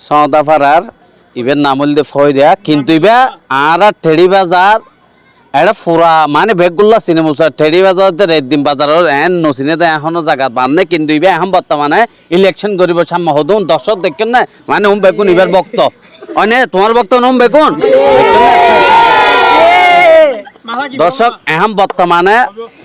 সদাফারার নামল দে ফয়রা কিন্তু ইবা আর ঠেড়ি বাজার এটা ফুরা মানে বেগুল্লা সিনেমা ঠেড়ি বাজার রেড দিন বাজারের এন নসিনে তো এখনও জায়গা বান্ধে কিন্তু ইবে এখন বর্তমানে ইলেকশন করিব সাম হদুন দর্শক দেখেন না মানে হুম বেগুন ইবার বক্ত অনে তোমার বক্ত নম বেগুন দর্শক এখন বর্তমানে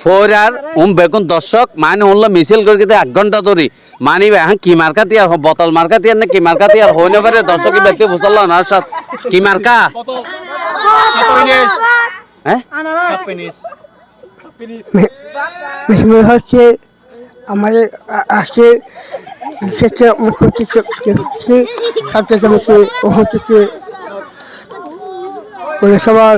ফোরার উম বেগুন দর্শক মানে হলো মিছিল করে কিন্তু এক ঘণ্টা ধরি মানি এখন কি মার্কা তিয়ার বোতল মার্কা তিয়ার না কি মার্কা তিয়ার হইনে পারে দর্শক ব্যক্তি বুঝল না। সাথ কি মার্কা? হ্যাঁ হচ্ছে আমাদের আছে সেটা মুখ্য সাথে পৌরসভার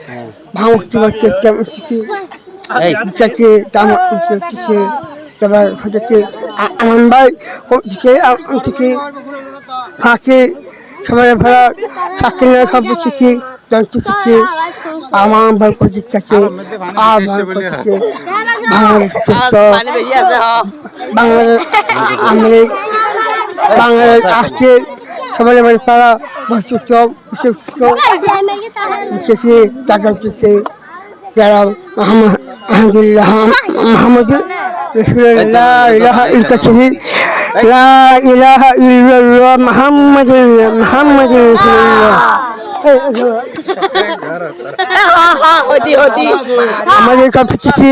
ভাঙতি তারপর হচ্ছে। আমার ভাই থেকে থেকে ফাঁকে সবাই ভাড়া চাকরি সব আমার ভাই করতে বাংলাদেশ বাংলাদেশ আমেরিক বাংলাদেশ আসছে। সবাই বাড়ি তারা বসে চপ বসেছে টাকা দিচ্ছে যারা আলহামদুলিল্লাহ মোহাম্মদ রসুল্লাহ ইলাহা ইলকাছিহি লা ইলাহা ইল্লাল্লাহ মোহাম্মদ মোহাম্মদ রসুল্লাহ আমাদের কাছে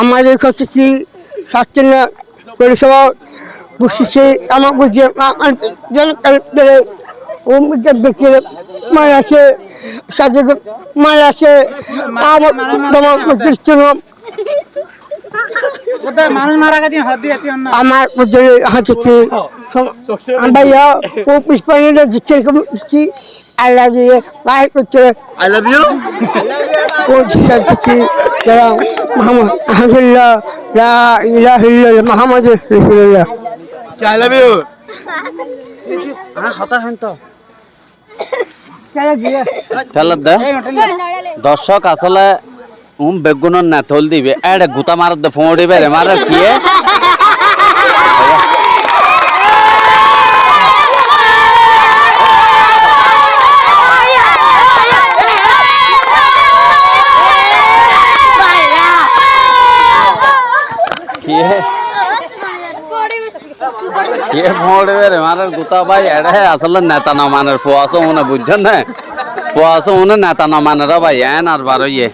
আমাদের কাছে কি স্বাস্থ্য পরিষেবা বসেছে ও ব্যক্তি আছে সাথে মারা আছে আমার তোমার আমার হাতে ভাইয়া ও পুষ্পায়নের দিচ্ছে দিচ্ছি আল্লাহ দিয়ে বাইর করছে আই লাভ ইউ ও দিচ্ছে দিচ্ছি মোহাম্মদ আহমদুল্লাহ লা ইলাহা ইল্লাল্লাহ মোহাম্মদ রাসূলুল্লাহ আই লাভ ইউ যারা দিয়ে। তাহলে দে। দর্শক আসলে উম বেগুনের না থল দিবে। এড়ে গুতা মার দে ফোন দিবে রে। মারার কি এ? দিবে রে মারার গুতা ভাই এড়ে আসলে নেতা না মানের ফুয়াশো মনে বুঝছেন না ফুয়াশো মনে নেতা না মানেরা ভাই এন আর বারো ইয়ে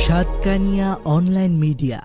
সাতকানিয়া অনলাইন মিডিয়া